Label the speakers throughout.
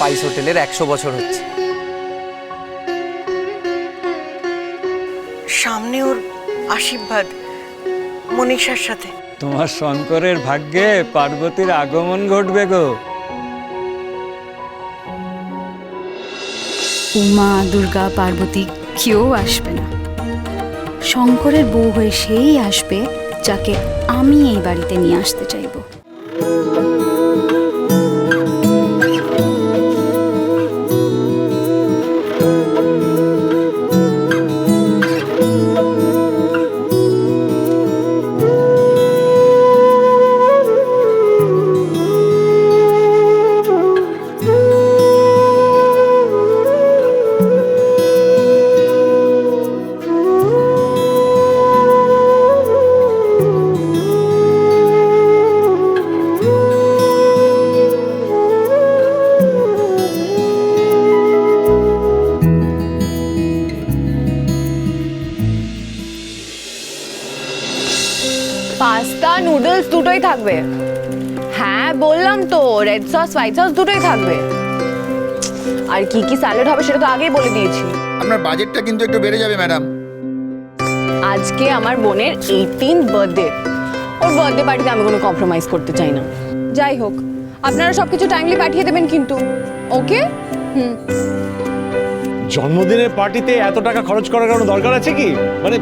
Speaker 1: পাইস হোটেলের একশো বছর হচ্ছে।
Speaker 2: সামনে ওর আশীর্বাদ মনীষার সাথে।
Speaker 3: তোমার শঙ্করের ভাগ্যে পার্বতীর আগমন ঘটবে গো।
Speaker 4: উমা দুর্গা পার্বতী কেউ আসবে না। শঙ্করের বউ হয়ে সেই আসবে যাকে আমি এই বাড়িতে নিয়ে আসতে চাইব
Speaker 5: সস হোয়াইট সস দুটোই থাকবে। আর কি কি স্যালাড হবে সেটা তো আগেই বলে দিয়েছি।
Speaker 6: আপনার বাজেটটা কিন্তু একটু বেড়ে যাবে ম্যাডাম
Speaker 5: আজকে আমার বোনের এইটিন বার্থডে ওর বার্থডে পার্টিতে আমি কোনো কম্প্রোমাইজ করতে চাই না। যাই হোক আপনারা সব কিছু টাইমলি পাঠিয়ে দেবেন কিন্তু ওকে হুম।
Speaker 7: জন্মদিনের পার্টিতে এত টাকা খরচ করার কোনো দরকার আছে কি? মানে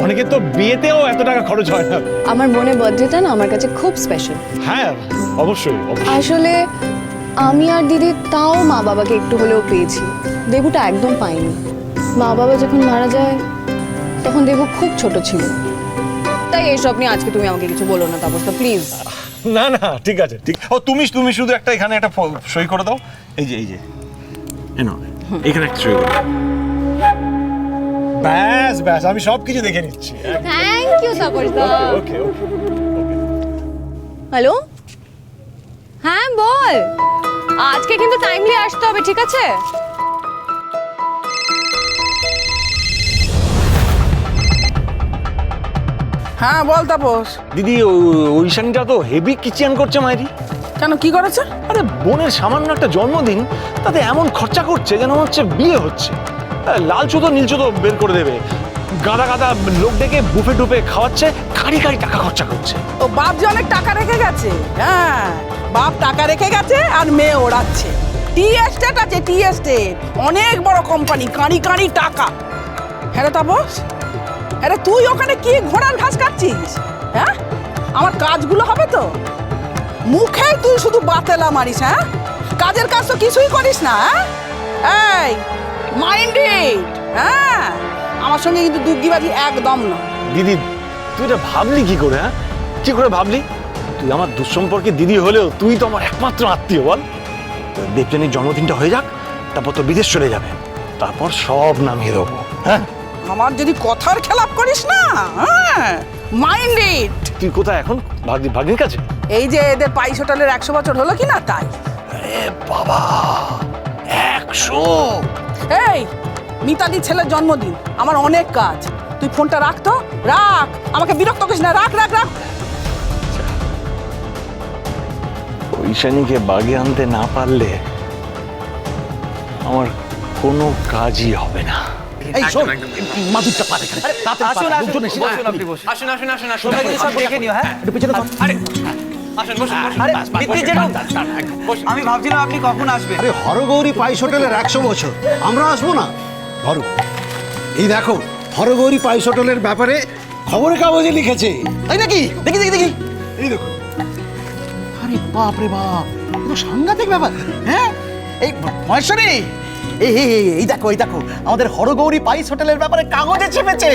Speaker 7: অনেকের তো বিয়েতেও এত টাকা খরচ হয় না।
Speaker 5: আমার বোনের বার্থডেটা না আমার কাছে খুব স্পেশাল
Speaker 7: হ্যাঁ অবশ্যই অবশ্যই।
Speaker 5: আসলে আমি আর দিদি তাও মা বাবাকে একটু হলেও পেয়েছি। দেবুটা একদম পাইনি। মা বাবা যখন মারা যায় তখন দেবু খুব ছোট ছিল। তাই এইসব নিয়ে আজকে তুমি আমাকে কিছু বলো না তাপসটা প্লিজ
Speaker 7: না না ঠিক আছে ঠিক। ও তুমি তুমি শুধু একটা এখানে একটা ফ- সই করে দাও। এই যে এই যে। এই নাও, এখানে একটা করে। ব্যাস ব্যাস আমি সব কিছু দেখে নিচ্ছি।
Speaker 5: থ্যাংক ইউ তাপসদা
Speaker 7: ওকে ওকে
Speaker 5: হ্যালো হ্যাঁ বল। আজকে কিন্তু টাইমলি আসতে হবে ঠিক আছে?
Speaker 8: হ্যাঁ বল তাপস।
Speaker 7: দিদি ওই শানিটা তো হেভি কিচেন করছে মাইরি।
Speaker 8: কেন কি করেছে?
Speaker 7: আরে বোনের সামান্য একটা জন্মদিন তাতে এমন খরচা করছে যেন হচ্ছে বিয়ে হচ্ছে। লাল চুতো নীল চুতো বের করে দেবে। গাদা গাদা লোক ডেকে বুফে টুফে খাওয়াচ্ছে কারি কারি টাকা খরচা করছে।
Speaker 8: ও বাপ যে অনেক টাকা রেখে গেছে। হ্যাঁ বাপ টাকা রেখে গেছে আর মেয়ে ওড়াচ্ছে। টি এস্টেট আছে টি এস্টেট। অনেক বড় কোম্পানি কাঁড়ি কাঁড়ি টাকা। হ্যাঁ তাপস? হ্যাঁ রে, তুই ওখানে কি ঘোড়ার ঘাস কাটছিস? হ্যাঁ? আমার কাজগুলো হবে তো? মুখে তুই শুধু বাতেলা মারিস হ্যাঁ? কাজের কাজ তো কিছুই করিস না হ্যাঁ? এই মাইন্ডেড হ্যাঁ? আমার সঙ্গে কিন্তু দুগ্গিবাজি একদম না।
Speaker 7: দিদি তুই এটা ভাবলি কি করে হ্যাঁ? কি করে ভাবলি? তুই আমার দুঃসম্পর্কে দিদি হলেও তুই তো আমার একমাত্র আত্মীয় বল। দেবজানির জন্মদিনটা হয়ে যাক তারপর তো বিদেশ চলে যাবে। তারপর সব নামিয়ে দেবো হ্যাঁ?
Speaker 8: আমার যদি কথার খেলাপ করিস না হ্যাঁ মাইন্ডেড
Speaker 7: তুই কোথায় এখন? ভাগ্নি ভাগ্নির কাছে?
Speaker 8: এই যে এদের পাইস হোটেলের একশো বছর হলো কি না তাই
Speaker 7: বাবা একশো?
Speaker 8: এই মিতালি ছেলের জন্মদিন আমার অনেক কাজ। তুই ফোনটা রাখ তো রাখ। আমাকে বিরক্ত করিস না রাখ রাখ রাখ।
Speaker 7: ওই শানিকে বাগে আনতে না পারলে আমার কোনো কাজই হবে না।
Speaker 1: এই শোন মাদুরটা পা দেখে আসুন আসুন বসুন আপনি বসুন। আসুন আসুন আসুন আসুন। তোমরা কিন্তু সব দেখে নিও হ্যাঁ? একটু পিছনে আরে আসুন বসুন আরে মিত্তি জেরু আমি ভাবছিলাম আপনি কখন আসবেন।
Speaker 9: আরে হরগৌরী পাইস হোটেলের একশো বছর। আমরা আসব না? ধরো। এই দেখো হরগৌরী পাইস হোটেলের ব্যাপারে খবরের কাগজে লিখেছে।
Speaker 1: তাই নাকি? দেখি দেখি দেখি।
Speaker 9: এই দেখো। আরে বাপ রে বাপ সাংঘাতিক ব্যাপার।
Speaker 1: হ্যাঁ? এই মহেশ্বরী এই এই এই, এই দেখো এই দেখো। আমাদের হরগৌরী পাইস হোটেলের ব্যাপারে কাগজে চেপেছে।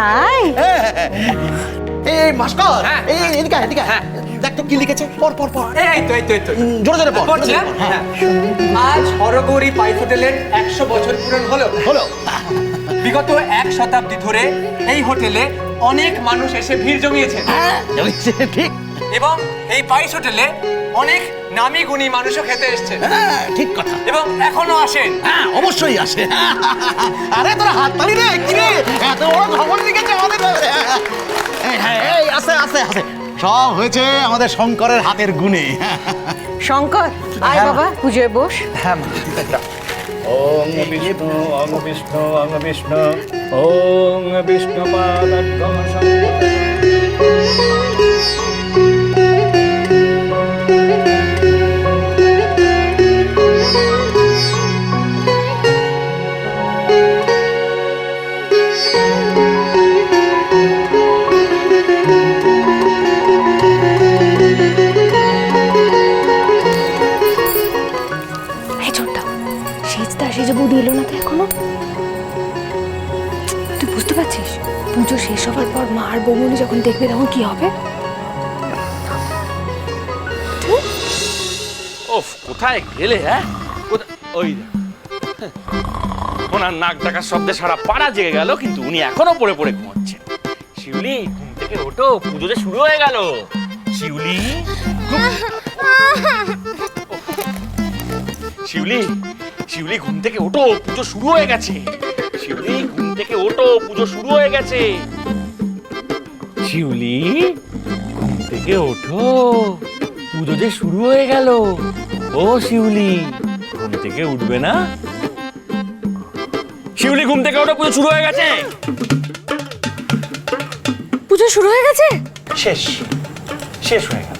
Speaker 4: তাই?
Speaker 1: হ্যাঁ। এই এই, ভাস্কর এই এদিকে এদিকে দেখ তো কি লিখেছে। পর পর পর
Speaker 10: এই তো এই তো এই তো।
Speaker 1: জোরে জোরে পর
Speaker 10: পড়ছি, হ্যাঁ?
Speaker 1: হ্যাঁ।
Speaker 10: আজ হরগৌরী পাইস হোটেলের একশো বছর পূরণ হলো।
Speaker 1: হলো।
Speaker 10: বিগত এক শতাব্দী ধরে এই হোটেলে অনেক মানুষ এসে ভিড় জমিয়েছে
Speaker 1: হ্যাঁ ঠিক।
Speaker 10: এবং এই পাইস হোটেলে অনেক নামি গুণী মানুষও খেতে এসছে।
Speaker 1: হ্যাঁ ঠিক কথা।
Speaker 10: এবং এখনও আসেন।
Speaker 1: হ্যাঁ অবশ্যই আসে। আরে তোরা হাত তালি রে কি রে? এত বড় খবর লিখেছে আমাদের। এই, হ্যাঁ এই আসে আসে আসে।
Speaker 11: সব হয়েছে আমাদের শঙ্করের হাতের গুণে।
Speaker 2: শঙ্কর আয়
Speaker 1: হ্যাঁ।
Speaker 2: বাবা পুজোয় বস।
Speaker 1: হ্যাঁ মা।
Speaker 3: ওং বিষ্ণু ওং বিষ্ণু ওম বিষ্ণু ওং বিষ্ণু
Speaker 12: এই শেষ হওয়ার পর মা আর বৌমনি যখন দেখবে তখন কি হবে?
Speaker 13: ওফ কোথায় গেলে হ্যাঁ? ওই হ্যাঁ। ওনার নাক ডাকার শব্দে সারা পাড়া জেগে গেল, কিন্তু উনি এখনও পড়ে পড়ে ঘুমোচ্ছেন শিউলি, ঘুম থেকে ওঠো, পুজো যে শুরু হয়ে গেল। শিউলি শিউলি শিউলি, ঘুম থেকে ওঠো, পুজো শুরু হয়ে গেছে। শিউলি ওঠো পুজো শুরু হয়ে গেছে। শিউলি ঘুম থেকে ওঠো। পুজো যে শুরু হয়ে গেল। ও শিউলি ঘুম থেকে উঠবে না? শিউলি ঘুম থেকে ওঠো পুজো শুরু হয়ে গেছে।
Speaker 12: পুজো শুরু হয়ে গেছে?
Speaker 13: শেষ শেষ হয়ে গেল।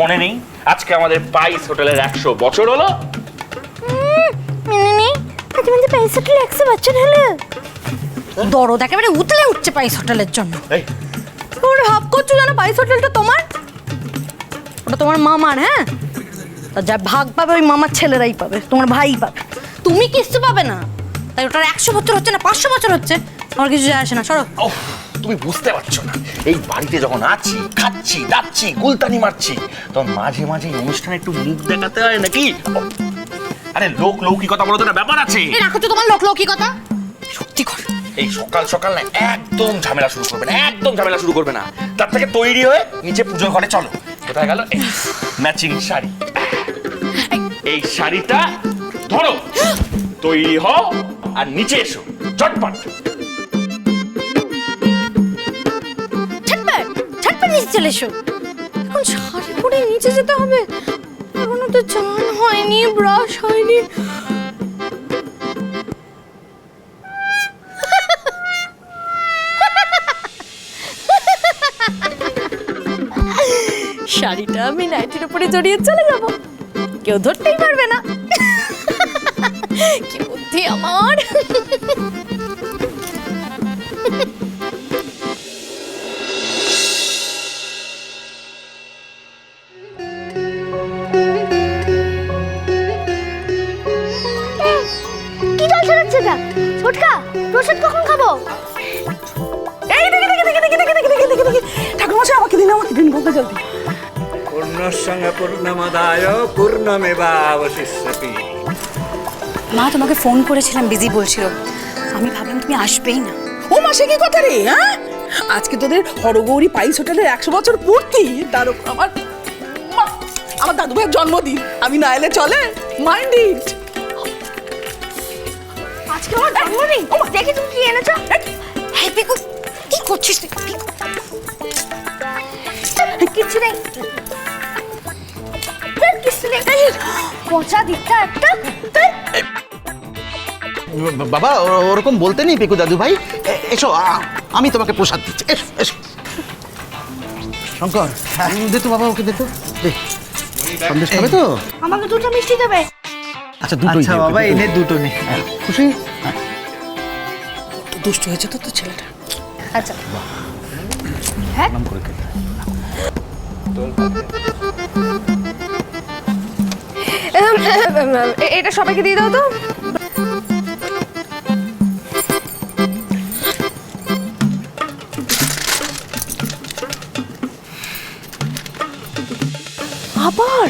Speaker 13: মনে নেই আজকে আমাদের পাইস হোটেলের একশো বছর হলো।
Speaker 12: মিনি আজ আমাদের পাইস হোটেল একশো বছর হলো। দরদ একেবারে উতলে উঠছে পাইস হোটেলের জন্য। তোমরা ভাব করছ জানো পাইস হোটেলটা তোমার? ওটা তোমার মামার হ্যাঁ? তা যা ভাগ পাবে ওই মামার ছেলেরাই পাবে তোমার ভাই পাবে। তুমি কিচ্ছু পাবে না। তাই ওটার একশো বছর হচ্ছে না পাঁচশো বছর হচ্ছে। আমার কিছু যায় আসে না সরো।
Speaker 13: তুমি বুঝতে পারছ না। এই বাড়িতে যখন আছি খাচ্ছি দাচ্ছি গুলতানি মারছি তখন মাঝে মাঝে অনুষ্ঠানে একটু মুখ দেখাতে হয় নাকি? আরে লোক লৌকিকতা বলতে না ব্যাপার আছে।
Speaker 12: রাখো তো তোমার লোক লৌকিকতা। সত্যি কর।
Speaker 13: এই সকাল সকাল না একদম ঝামেলা শুরু করবে না, একদম ঝামেলা শুরু করবে না। তার থেকে তৈরি হয়ে নিচে পুজোর ঘরে চলো। কোথায় গেল? ম্যাচিং শাড়ি। এই শাড়িটা ধরো, তৈরি হও আর নিচে এসো, চটপট।
Speaker 12: নিচে চলে এসো। এখন শাড়ি পরে নিচে যেতে হবে। এখনও তো চান হয়নি, ব্রাশ হয়নি। শাড়িটা আমি নাইটির উপরে জড়িয়ে চলে যাব। কেউ ধরতেই পারবে না। কি বুদ্ধি আমার।
Speaker 3: পূর্ণমদায় পূর্ণমেবাবশিষ্যতি
Speaker 4: মা তোমাকে ফোন করেছিলাম বিজি বলছিল। আমি ভাবলাম তুমি আসবেই না।
Speaker 8: ও মাসে কি কথা রে হ্যাঁ? আজকে তোদের হরগৌরী পাইস হোটেলের একশো বছর পূর্তি তার আমার আমার দাদু ভাইয়ের জন্মদিন। আমি না এলে চলে মাইন্ড ইট
Speaker 12: আজকে আমার জন্মদিন? দেখি তুমি কি এনেছো। হ্যাঁ পিকু কি করছিস তুই? কিচ্ছু নেই। ধ্যাৎ, পচা দিকটা একটা
Speaker 11: বাবা ওরকম বলতে নেই পেকু দাদু ভাই। এসো আমি তোমাকে প্রসাদ দিচ্ছি। এসো এসো। শঙ্কর দে তো বাবা ওকে দে তো। সন্দেশ খাবে তো?
Speaker 12: আমাকে দুটো মিষ্টি দেবে।
Speaker 11: আচ্ছা দুটোই
Speaker 1: আচ্ছা বাবা এনে দুটো নে।
Speaker 11: খুশি?
Speaker 8: দুষ্ট হয়েছে তো তোর ছেলেটা।
Speaker 12: আচ্ছা।
Speaker 11: নাম
Speaker 12: এটা সবাইকে দিয়ে দাও তো। আবার?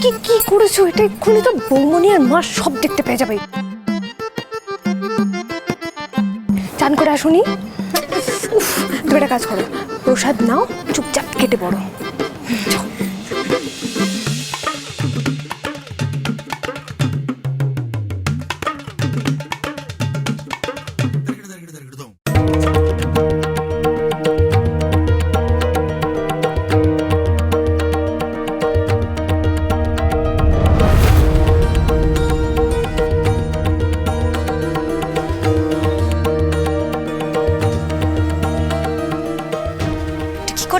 Speaker 12: কি কি করেছ? এটা এক্ষুনি তো বৌমনি আর মা সব দেখতে পেয়ে যাবে। চান করে আসুনি? তুমি একটা কাজ করো। প্রসাদ নাও, চুপচাপ কেটে পড়ো।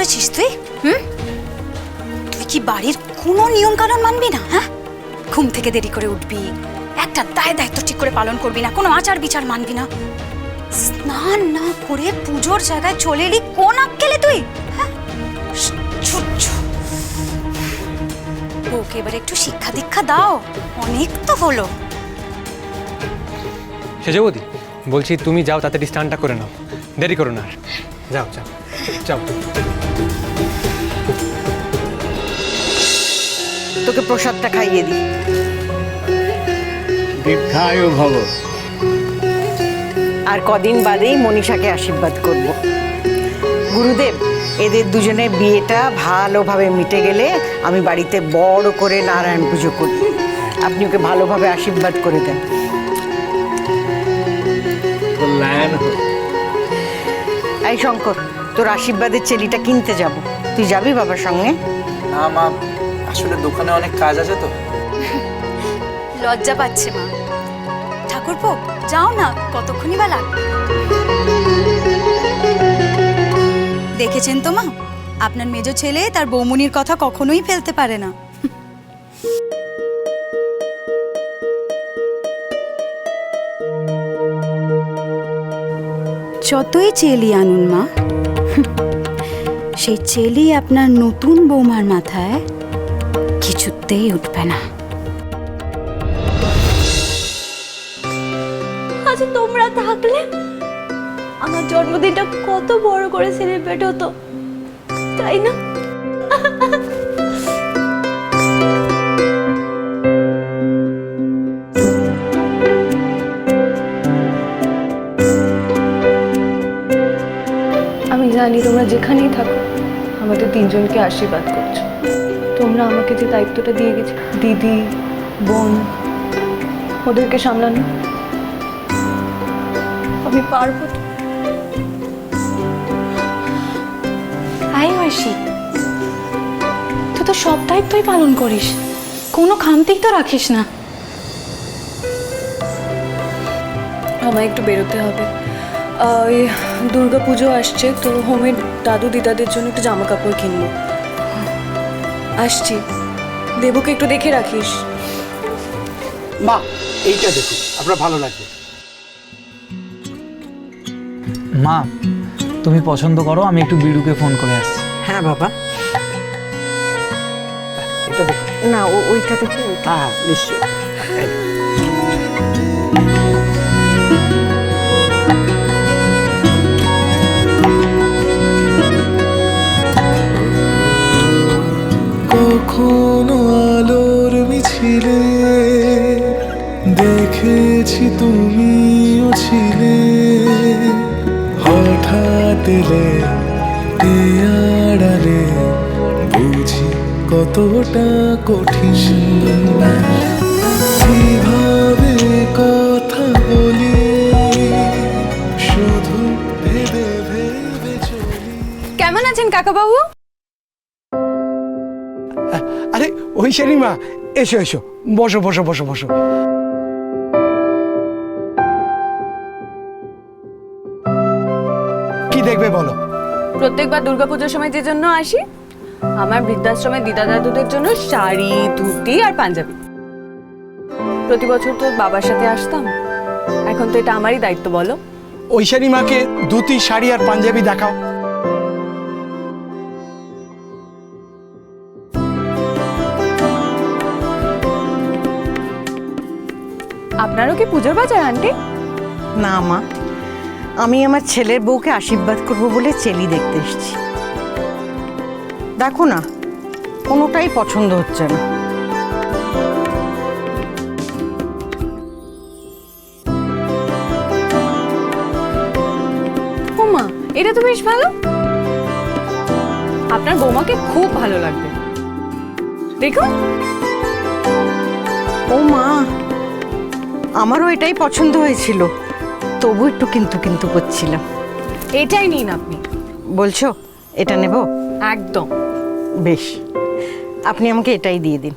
Speaker 4: হুম? তুই কি বাড়ির কোনো নিয়ম কানুন মানবি না হ্যাঁ? ঘুম থেকে দেরি করে উঠবি, একটা দায় দায়িত্ব ঠিক করে পালন করবি না, কোনো আচার বিচার মানবি না। স্নান না করে পুজোর জায়গায় চলে এলি কোন আক্কেলে তুই হ্যাঁ? ওকে এবার একটু শিক্ষা দীক্ষা দাও, অনেক তো হলো।
Speaker 10: সেজবতী বলছি তুমি যাও তাড়াতাড়ি স্নানটা করে নাও, দেরি করো না যাও যাও যাও।
Speaker 2: তোকে প্রসাদটা খাইয়ে দিই।
Speaker 9: দীর্ঘায়ু ভব।
Speaker 2: আর কদিন বাদেই মনীষাকে আশীর্বাদ করব। গুরুদেব এদের দুজনের বিয়েটা ভালোভাবে মিটে গেলে আমি বাড়িতে বড় করে নারায়ণ পুজো করি। আপনি ওকে ভালোভাবে আশীর্বাদ করে দেন। এই শঙ্কর তোর আশীর্বাদের চেলিটা কিনতে যাব। তুই যাবি বাবার সঙ্গে?
Speaker 1: না মা। আসলে দোকানে অনেক কাজ আছে তো।
Speaker 4: লজ্জা পাচ্ছে মা। ঠাকুরপো, যাও না, কতক্ষণই বা লাগবে। দেখেছেন তো মা? আপনার মেজ ছেলে তার বৌমনির কথা কখনোই ফেলতে পারে না। যতই চেলি আনুন মা। সেই চেলি আপনার নতুন বৌমার মাথায় কিছুতেই উঠবে না।
Speaker 5: আজ তোমরা থাকলে আমার জন্মদিনটা কত বড় করে সেলিব্রেট হতো, তাই না? আমি জানি তোমরা যেখানেই থাকো, আমাদের তিনজনকে আশীর্বাদ করছ। তোমরা আমাকে যে দায়িত্বটা দিয়ে গেছো দিদি বোন ওদেরকে সামলানো। আমি পারব তো।
Speaker 14: আই মাসি। তুই তো সব দায়িত্বই পালন করিস। কোনো খামতিই তো রাখিস না।
Speaker 5: আমায় একটু বেরোতে হবে। দুর্গা পুজো আসছে তো হোমের দাদু দিদাদের জন্য একটু জামা কাপড় কিনবো। আসছি। দেবুকে একটু দেখে রাখিস।
Speaker 9: মা এইটা দেখুন আপনার ভালো লাগবে।
Speaker 1: মা তুমি পছন্দ করো আমি একটু বিড়ুকে ফোন করে আসছি।
Speaker 2: হ্যাঁ বাবা।
Speaker 9: এটা দেখুন।
Speaker 2: না ও- ওইটা দেখে
Speaker 9: হ্যাঁ হ্যাঁ নিশ্চয়ই।
Speaker 15: কখনো আলোর মিছিলে দেখেছি তুমিও ছিলে। হঠাৎ এলে আড়ালে বুঝি কতটা কঠিন। কীভাবে কথা শুধু ভেবে
Speaker 14: কেমন আছেন কাকাবাবু?
Speaker 9: আরে মা এসো এসো। বসো বসো বসো বসো। কি দেখবে বলো?
Speaker 5: প্রত্যেকবার দুর্গাপুজোর সময় যে জন্য আসি আমার বৃদ্ধাশ্রমে দিদা দাদুদের জন্য শাড়ি ধুতি আর পাঞ্জাবি। প্রতি বছর তো বাবার সাথে আসতাম। এখন তো এটা আমারই দায়িত্ব বলো।
Speaker 9: ঐশানী মাকে ধুতি শাড়ি আর পাঞ্জাবি দেখাও।
Speaker 5: আপনারও কি পুজোর বাজার আন্টি?
Speaker 2: না মা। আমি আমার ছেলের বউকে আশীর্বাদ করব বলে চেলি দেখতে এসেছি। দেখো না কোনোটাই পছন্দ হচ্ছে না।
Speaker 5: এটা তো বেশ ভালো। আপনার বৌমাকে খুব ভালো লাগবে। দেখুন।
Speaker 2: ও মা আমারও এটাই পছন্দ হয়েছিল। তবু একটু কিন্তু কিন্তু করছিলাম।
Speaker 5: এটাই নিন আপনি।
Speaker 2: বলছো? এটা নেব?
Speaker 5: একদম।
Speaker 2: বেশ। আপনি আমাকে এটাই দিয়ে দিন।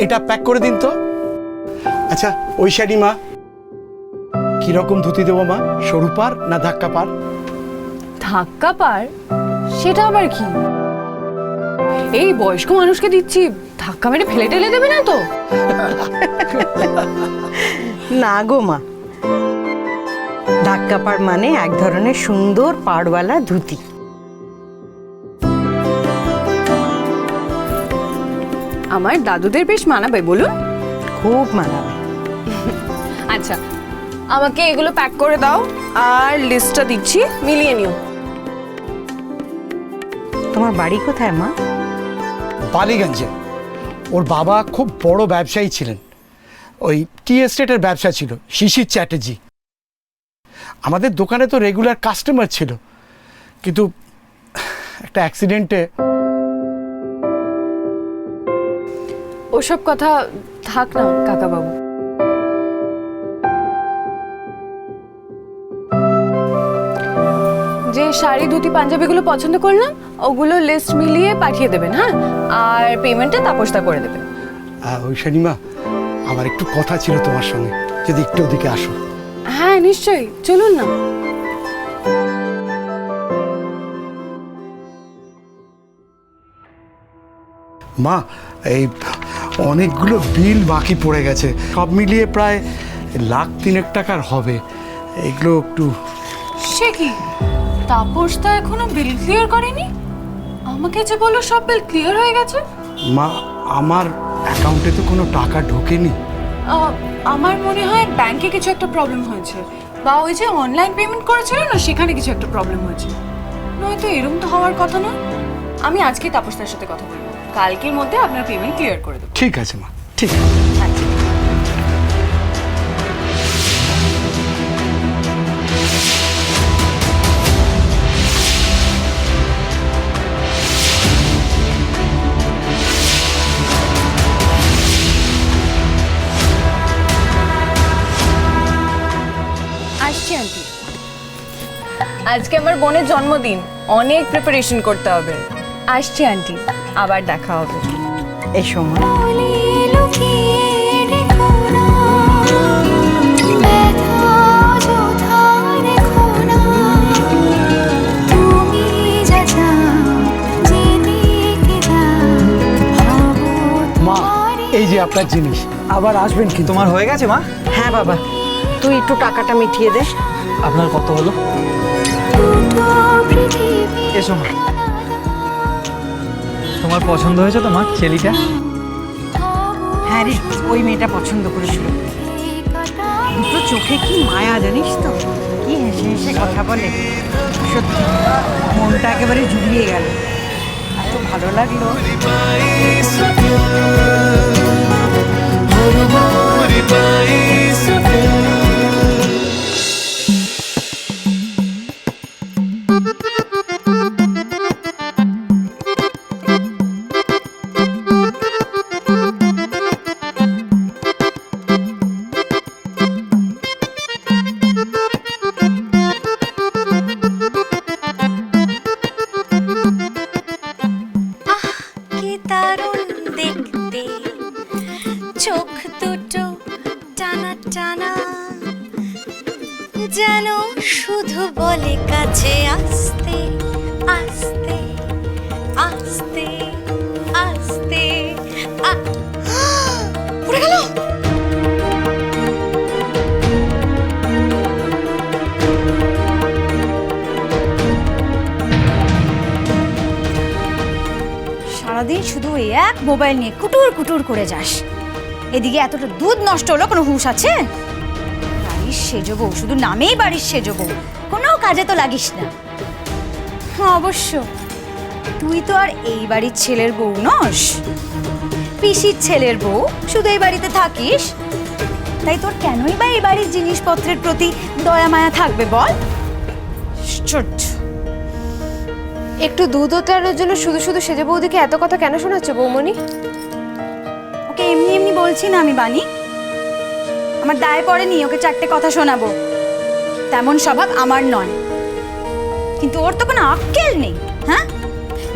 Speaker 9: এটা প্যাক করে দিন তো। আচ্ছা ঐশানী মা। কীরকম ধুতি দেবো মা? সরু পার না ধাক্কা পার
Speaker 5: ধাক্কা পার সেটা আবার কি? এই বয়স্ক মানুষকে দিচ্ছি ধাক্কা মেরে ফেলে টেলে দেবে না তো?
Speaker 2: না গো মা। ধাক্কা পাড় মানে এক ধরনের সুন্দর পাড়ওয়ালা ধুতি।
Speaker 5: আমার দাদুদের বেশ মানাবে বলুন।
Speaker 2: খুব মানাবে।
Speaker 5: আচ্ছা আমাকে এগুলো প্যাক করে দাও আর লিস্টটা দিচ্ছি মিলিয়ে নিও।
Speaker 2: তোমার বাড়ি কোথায় মা?
Speaker 9: বালিগঞ্জে। ওর বাবা খুব বড় ব্যবসায়ী ছিলেন। ওই টি এস্টেটের ব্যবসা ছিল, শিশির চ্যাটার্জি। আমাদের দোকানে তো রেগুলার কাস্টমার ছিল। কিন্তু একটা অ্যাক্সিডেন্টে
Speaker 5: ওসব কথা থাক না, কাকাবাবু। শাড়ি ধুতি পাঞ্জাবিগুলো পছন্দ করলাম ওগুলো লিস্ট মিলিয়ে পাঠিয়ে দেবেন হ্যাঁ? আর পেমেন্টটা তাপসদা করে দেবেন।
Speaker 9: ওই শনিমা আমার একটু কথা ছিল তোমার সঙ্গে। যদি একটু ওদিকে আসো।
Speaker 5: হ্যাঁ নিশ্চয়ই। চলুন না।
Speaker 9: মা এই অনেকগুলো বিল বাকি পড়ে গেছে। সব মিলিয়ে প্রায় লাখ তিনেক টাকার হবে। এগুলো একটু
Speaker 14: সে কি? তাপসদা এখনও বিল ক্লিয়ার করেনি? আমাকে যে বলো সব বিল ক্লিয়ার হয়ে গেছে?
Speaker 9: মা আমার অ্যাকাউন্টে তো কোনো টাকা ঢোকেনি।
Speaker 14: আমার মনে হয় ব্যাংকে কিছু একটা প্রবলেম হয়েছে। বা ওই যে অনলাইন পেমেন্ট করেছিল না সেখানে কিছু একটা প্রবলেম হয়েছে। নয়তো এরকম তো হওয়ার কথা না আমি আজকেই তাপসদার সাথে কথা বলব। কালকের মধ্যে আপনার পেমেন্ট ক্লিয়ার করে দেবো।
Speaker 9: ঠিক আছে মা ঠিক আছে।
Speaker 5: আজকে আমার বোনের জন্মদিন। অনেক প্রিপারেশন করতে হবে। আসছি আন্টি। আবার দেখা হবে।
Speaker 2: এসো মা
Speaker 9: মা এই যে আপনার জিনিস। আবার আসবেন কি
Speaker 1: তোমার হয়ে গেছে মা?
Speaker 2: হ্যাঁ বাবা। তুই একটু টাকাটা মিটিয়ে দে।
Speaker 1: আপনার কত হলো? এসো মা। তোমার পছন্দ হয়েছে তো মা ছেলেটা
Speaker 2: হ্যাঁ রে ওই মেয়েটা পছন্দ করেছিল। দুটো চোখে কি মায়া জানিস তো? কি হেসে হেসে কথা বলে। সত্যি মনটা একেবারে জুড়িয়ে গেল। এত ভালো লাগল।
Speaker 4: করে যাস। এদিকে এতটা দুধ নষ্ট হলো কোনো হুঁশ আছে? বাড়ির সেজো বউ শুধু নামেই বাড়ির সেজো বউ কোনো কাজে তো লাগিস না। হ্যাঁ অবশ্য। তুই তো আর এই বাড়ির ছেলের বউ নস। পিসির ছেলের বউ শুধু এই বাড়িতে থাকিস? তাই তোর কেনই বা এই বাড়ির জিনিসপত্রের প্রতি দয়া মায়া থাকবে বল?
Speaker 5: একটু দুধ ওঠানোর জন্য শুধু শুধু সেজে বৌদিকে এত কথা কেন শোনাচ্ছ বৌমণি?
Speaker 4: ওকে এমনি এমনি বলছি না আমি বানি আমার দায় পড়েনি ওকে চারটে কথা শোনাবো। তেমন স্বভাব আমার নয়। কিন্তু ওর তো কোনো আক্কেল নেই হ্যাঁ?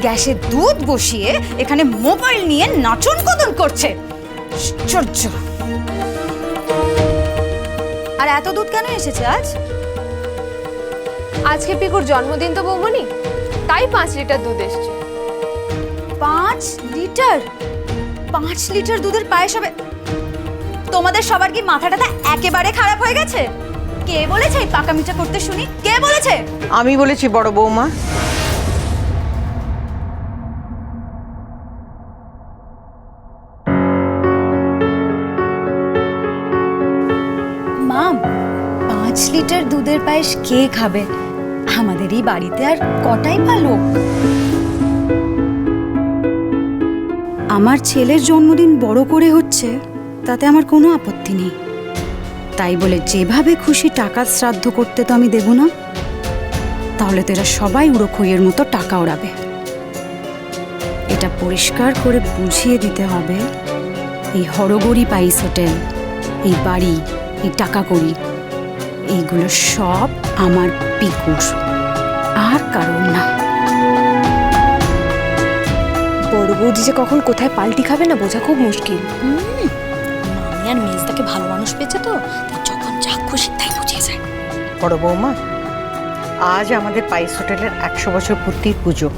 Speaker 4: গ্যাসে দুধ বসিয়ে এখানে মোবাইল নিয়ে নাচন কদন করছে। আশ্চর্য। আর এত দুধ কেন এসেছে আজ?
Speaker 5: আজকে পিকুর জন্মদিন তো বৌমণি তাই পাঁচ লিটার দুধ এসছে।
Speaker 4: পাঁচ লিটার? পাঁচ লিটার দুধের পায়েস হবে। তোমাদের সবার কি মাথাটা একেবারে খারাপ হয়ে গেছে? কে বলেছে এই পাকামিটা করতে শুনি? কে বলেছে?
Speaker 2: আমি বলেছি বড় বৌমা।
Speaker 4: মাম পাঁচ লিটার দুধের পায়েস কে খাবে? আমাদের এই বাড়িতে আর কটাই বা লোক? আমার ছেলের জন্মদিন বড় করে হচ্ছে, তাতে আমার কোনো আপত্তি নেই। তাই বলে যেভাবে খুশি টাকার শ্রাদ্ধ করতে তো আমি দেব না, তাহলে তো এরা সবাই উড়োখইয়ের মতো টাকা ওড়াবে। এটা পরিষ্কার করে বুঝিয়ে দিতে হবে, এই হরগড়ি পাইস হোটেল, এই বাড়ি, এই টাকা করি এইগুলো সব আমার পিকুর, আর কারণ না।
Speaker 5: বৌদি যে কখন কোথায় পাল্টি খাবে না বোঝা খুব মুশকিল।
Speaker 4: মামি আর মেজদাকে ভালো মানুষ পেয়েছে তো তাই যখন যা খুশি তাই বুঝিয়ে যায়।
Speaker 2: বড় বৌমা আজ আমাদের পাইস হোটেলের একশো বছর পূর্তির পুজো।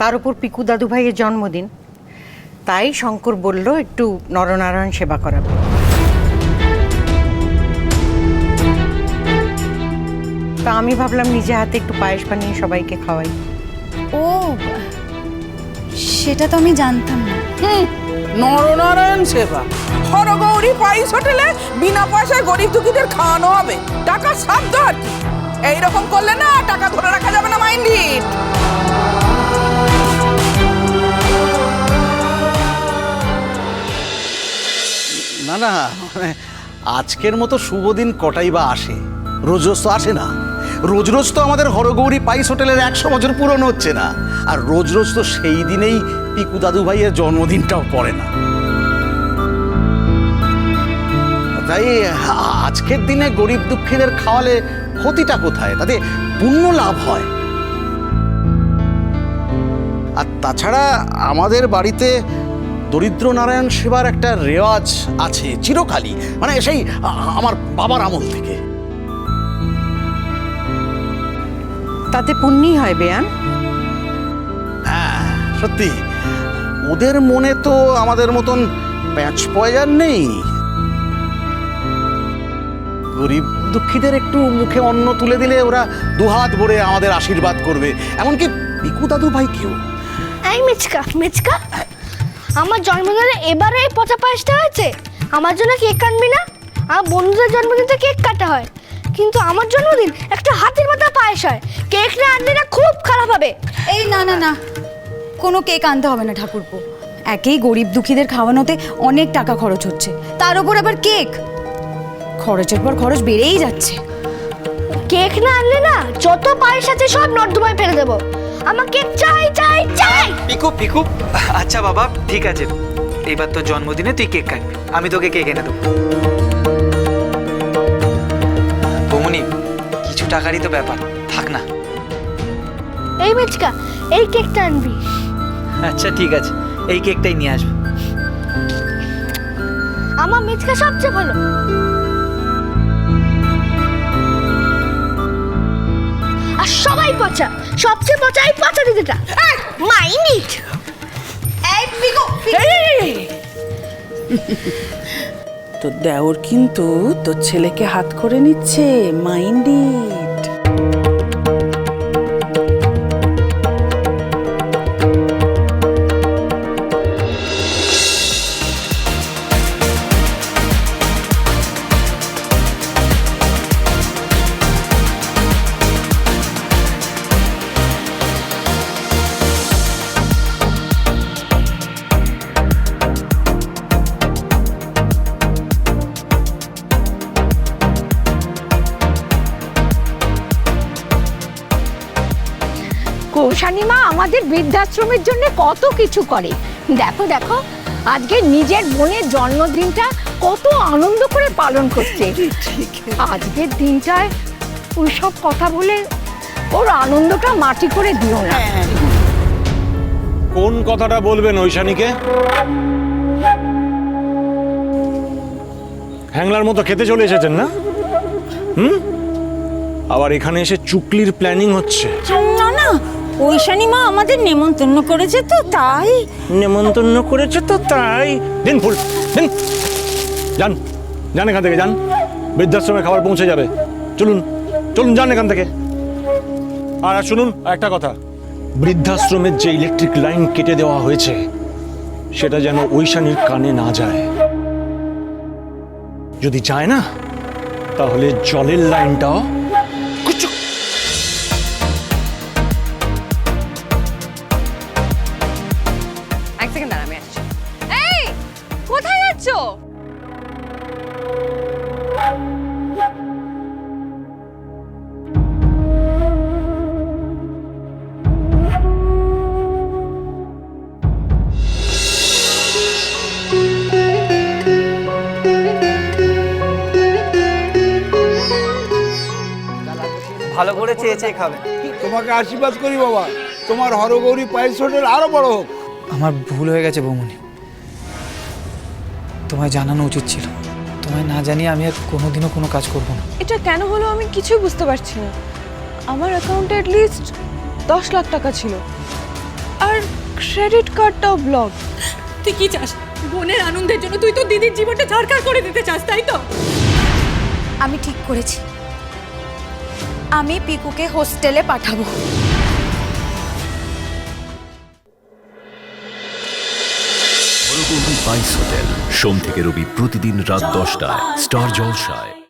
Speaker 2: তার উপর পিকু দাদু ভাইয়ের জন্মদিন। তাই শঙ্কর বলল একটু নরনারায়ণ সেবা করাবে। তা আমি ভাবলাম নিজে হাতে একটু পায়েস বানিয়ে সবাইকে খাওয়াই।
Speaker 4: ও সেটা তো আমি জানতাম না।
Speaker 8: হুম নরনারায়ণ সেবা। হরগৌরী পাইস হোটেলে বিনা পয়সায় গরিব দুঃখীদের খাওয়ানো হবে। টাকা সাধ্য আর কি এইরকম করলে না টাকা ধরে রাখা যাবে না মাইন্ডি
Speaker 11: না না মানে আজকের মতো শুভ দিন কটাই বা আসে? রোজ রোজ তো আসে না। রোজ রোজ তো আমাদের হরগৌরী পাইস হোটেলের একশো বছর পূরণ হচ্ছে না। আর রোজ রোজ তো সেই দিনেই পিকু দাদু ভাইয়ের জন্মদিনটাও পড়ে না। তাই আজকের দিনে গরিব দুঃখীদের খাওয়ালে ক্ষতিটা কোথায়? তাতে পুণ্য লাভ হয়। আর তাছাড়া আমাদের বাড়িতে দরিদ্র নারায়ণ সেবার একটা রেওয়াজ আছে চিরকালই। মানে সেই আমার বাবার আমল থেকে।
Speaker 2: তাতে পুণ্যই হয় বেয়ান।
Speaker 11: হ্যাঁ সত্যি। ওদের মনে তো আমাদের মতন প্যাঁচ পয়জার নেই। গরিব দুঃখীদের একটু মুখে অন্ন তুলে দিলে ওরা দুহাত ভরে আমাদের আশীর্বাদ করবে। এমনকি পিকু দাদু ভাই কেউ?
Speaker 16: এই মিচকা মিচকা আমার জন্মদিনে এবারে এই পচা পায়েসটা হয়েছে। আমার জন্য কেক আনবি না আমার বন্ধুদের জন্মদিনে কেক কাটা হয়। কিন্তু আমার জন্মদিন একটা হাতির মাথা পায়েস হয়। কেক না আনলে না খুব খারাপ হবে।
Speaker 4: এই না না না। কোনো কেক আনতে হবে না ঠাকুরপো। একেই গরিব দুঃখীদের খাওয়ানোতে অনেক টাকা খরচ হচ্ছে। তার উপর আবার কেক। খরচের পর খরচ বেড়েই যাচ্ছে।
Speaker 16: কেক না আনলে না যত পায়েস আছে সব নর্দমায় ফেলে দেবো। আমার কেক চাই চাই চাই!
Speaker 1: পিকু পিকু। আচ্ছা বাবা ঠিক আছে। এবার তোর জন্মদিনে তুই কেক কাটবি। আমি তোকে কেক এনে দেবো। টাকারই তো ব্যাপার। থাক না।
Speaker 16: এই মিচকা এই কেকটা আনবি।
Speaker 1: আচ্ছা ঠিক আছে। এই কেকটাই নিয়ে আসব।
Speaker 16: আমার মিচকা সবচেয়ে ভালো। আর সবাই পচা সবচেয়ে পচা এই পচা দিদিটা। মাইন্ড ইট
Speaker 4: এই পিকু
Speaker 8: তোর দেওর কিন্তু তোর ছেলেকে হাত করে নিচ্ছে মাইন্ডিট
Speaker 16: আমাদের বৃদ্ধাশ্রমের জন্য কত কিছু করে। দেখো দেখো আজকে নিজের বোনের জন্মদিনটা কত আনন্দ করে পালন করছে। আজকের দিনটায় ওইসব কথা বলে ওর আনন্দটা মাটি করে দিও না।
Speaker 7: কোন কথাটা বলবেন ঐশানীকে? হ্যাংলার মতো খেতে চলে এসেছেন না? হুম? আবার এখানে এসে চুকলির প্ল্যানিং হচ্ছে।
Speaker 4: না না
Speaker 16: ঐশানী মা আমাদের নেমন্তন্ন করেছে তো, তাই?
Speaker 7: নেমন্তন্ন করেছে তো, তাই? দিন ফুল, দিন। যান যান এখান থেকে, যান। বৃদ্ধাশ্রমে খাবার পৌঁছে যাবে। চলুন চলুন, যান এখান থেকে। আর শুনুন, একটা কথা। বৃদ্ধাশ্রমের যে ইলেকট্রিক লাইন কেটে দেওয়া হয়েছে, সেটা যেন ঐশানীর কানে না যায়। যদি যায় না, তাহলে জলের লাইনটাও
Speaker 5: এক
Speaker 1: ভালো করে চেয়ে চেয়ে খাবেন
Speaker 9: তোমাকে আশীর্বাদ করি বাবা। তোমার হরগৌরী পায়েস হোটেল আরও বড় হোক।
Speaker 1: আমার ভুল হয়ে গেছে বৌমনি। তোমায় জানানো উচিত ছিল। তোমায় না জানিয়ে আমি আর কোনোদিনও কোনো কাজ করব না।
Speaker 5: এটা কেন হলো আমি কিছুই বুঝতে পারছি না। আমার অ্যাকাউন্টে অ্যাটলিস্ট দশ লাখ টাকা ছিল। আর ক্রেডিট কার্ডটাও ব্লক
Speaker 14: তুই কি চাস? বোনের আনন্দের জন্য তুই তো দিদির জীবনটা ঝাড়খাড় করে দিতে চাস তাই তো?
Speaker 4: আমি ঠিক করেছি। আমি পিকুকে হোস্টেলে পাঠাবো।
Speaker 17: বাইস হোটেল সোম থেকে রবি প্রতিদিন রাত দশটায় স্টার জলসায়।